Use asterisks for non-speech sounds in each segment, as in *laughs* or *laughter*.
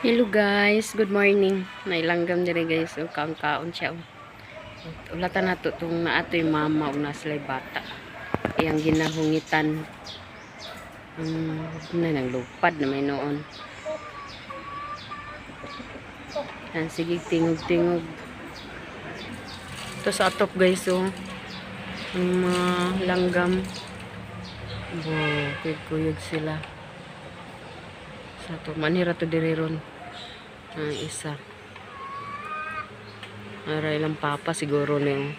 Hello guys, good morning. Nailanggam dire guys, o kaon kaon siya. oh. Ulatan nato tong naato yung mama o naslay bata. Iyang ginahungitan. Um, na nang lupad na may noon. Yan, sige tingog-tingog. Ito sa atop guys oh. Ang mga langgam. Wow, kuyog sila. Sa to manira to diri ron. Ang isa. Aray lang papa siguro niyo.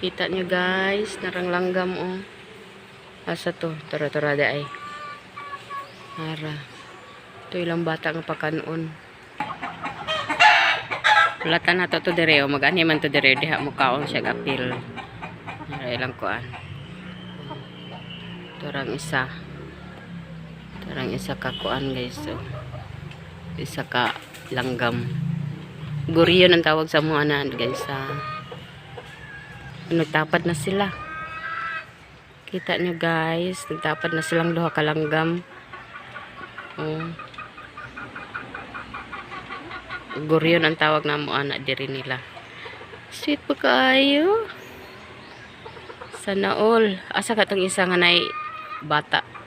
Kita niyo guys, narang langgam oh. Asa to? Tara tara da ay. Ara. Ito ilang bata nga pakanon. Lata na to to dire oh. Mag-ani man to dire diha mo kaon siya gapil. Aray lang kuan. Turang isa. Turang isa ka kuan guys oh. Isa ka langgam. Guriyon ang tawag sa mga anan guys sa nagtapad na sila. Kita nyo guys, nagtapad na silang duha ka langgam. Oh. Guriyon ang tawag na mo anak diri nila. Sweet pa kaayo. Sana all. Asa ka tong isa nga nay bata.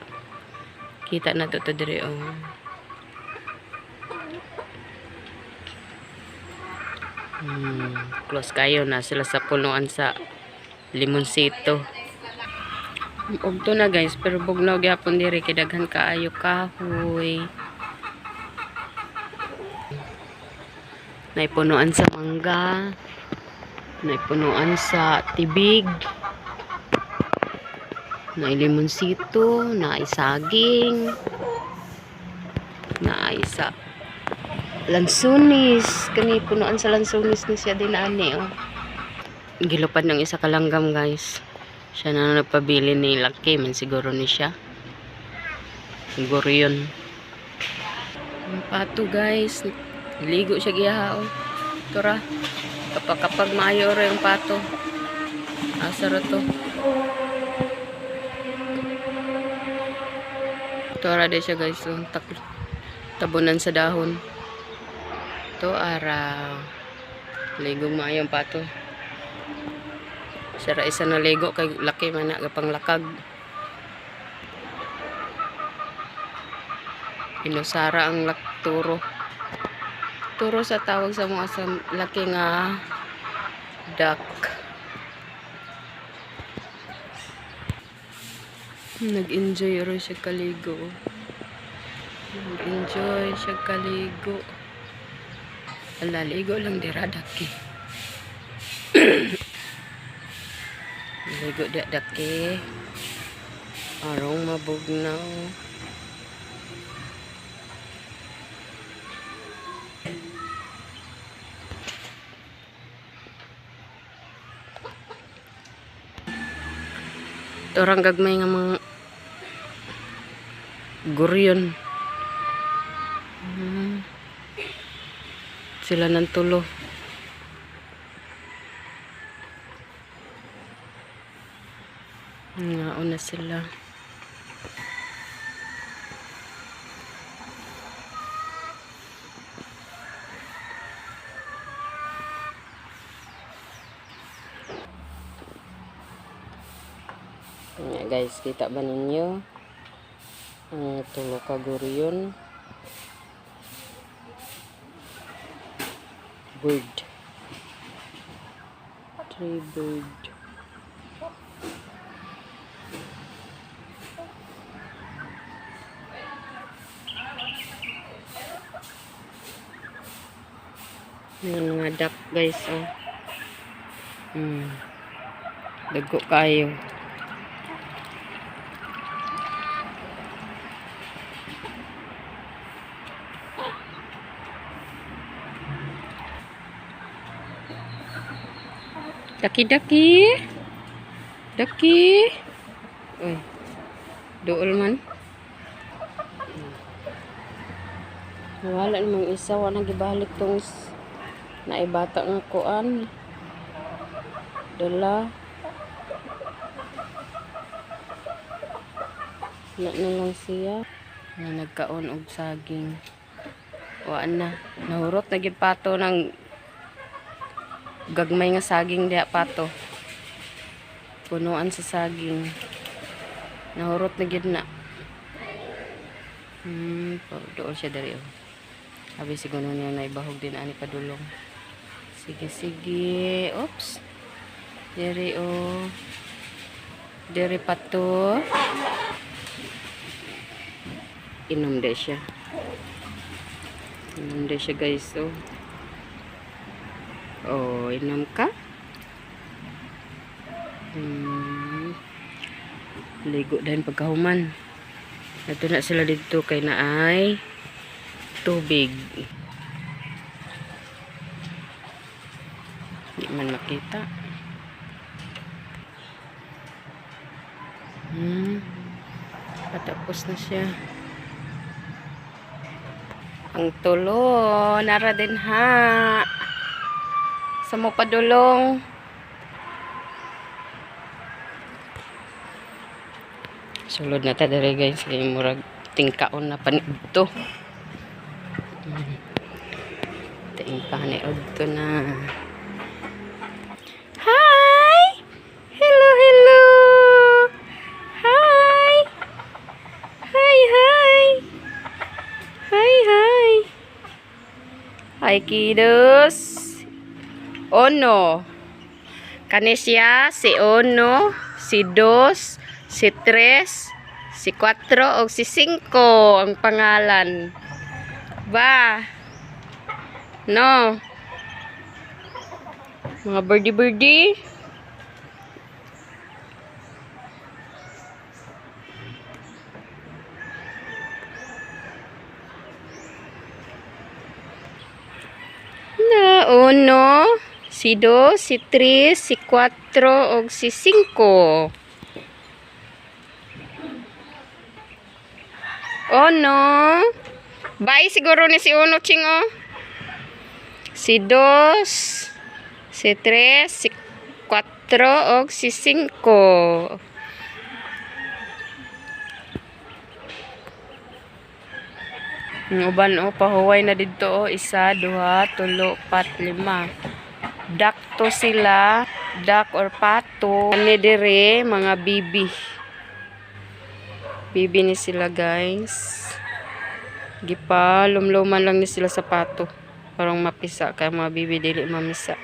Kita na to to diri oh. Hmm, close kayo na sila sa punuan sa limonsito. Og to na guys, pero bugnaw gyapon diri kay daghan kaayo kahoy. Naipunuan sa mangga. Naipunuan sa tibig. Na limonsito, na saging. Na isa lansunis. Kani punuan sa lansunis ni siya din ani oh. gilupad ng isa kalanggam guys. Siya na nagpabili ni laki man siguro ni siya. Siguro yun. Pato guys. Ligo siya giha oh. tura kapag kapag maayo rin yung pato. Asara to tura din siya guys. Tak- tabunan sa dahon. To araw. Ligong maayong pato. Sira isa na ligo kay laki man na gapang lakag. Inusara ang lak turo. Sa tawag sa mga laki nga duck nag-enjoy ro siya kaligo nag-enjoy siya kaligo Ala, ligo lang dira daki. *coughs* ligo da daki. Arong mabugnaw. Torang gagmay nga mga guryon. Hmm sila ng tulo. Nga una sila. Nga guys, kita ba ninyo? Ang tulo ka guryon. bird. Tree bird. Yan mga duck guys oh. Hmm. Dago kayo. Daki-daki. Daki. Uy. Dool man. Wala namang isa. Wala gibalik tong naibata nga kuan. Dala. Na na lang siya. na nagkaon og saging wa na nahurot na gyud pato ng gagmay nga saging diha pato punuan sa saging. Nahurot na gyud na. Hmm doon siya dari oh. Sabi siguro niya na ibahog din ani padulong. Sige sige. Oops. Diri oh. Diri pato inom de siya. Inom de siya guys oh oh inom ka? Hmm. ligo din pagkahuman. Ito na sila dito kay na ay tubig. Hindi man makita. Hmm. Patapos na siya. Ang tulo, nara din ha. Sa mo padulong. Sulod na ta dere guys, kay murag tingkaon na panigto. Tingkaon ni udto na. Hi! Hello, hello! Hi! Hi, hi! Hi, hi. Hi, kiddos. Ono. Kani siya si Ono, si Dos, si Tres, si Cuatro, o si Cinco ang pangalan. Ba? No. Mga birdie-birdie. Uno, si dos, si tres, si cuatro, o si cinco. Uno. Bye siguro ni si uno, chingo. Si dos, si tres, si cuatro, o si cinco. Ang uban o pahuway na dito o isa, duha, tulo, pat, lima. Duck to sila, duck or pato. Ani dire mga bibi. Bibi ni sila guys. Gipa, lumluman lang ni sila sa pato. Parang mapisa kaya mga bibi dili mamisa.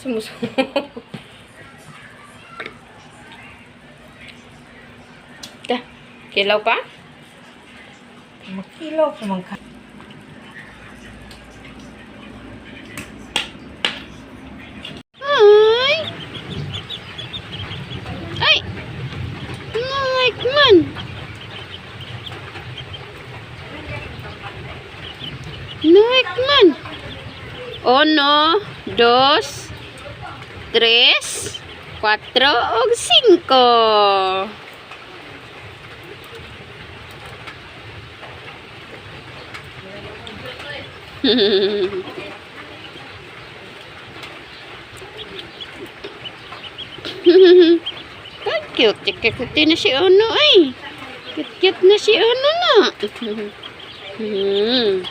Sumusunod. *laughs* Ta, kilaw pa? Makilaw pa man ka. Ay! Ay! Like man! Like man! Uno, dos, tres, cuatro, o cinco. Ang cute. Cute na si Ono ay. Cute, cute na si Ono na. *laughs* Hmm.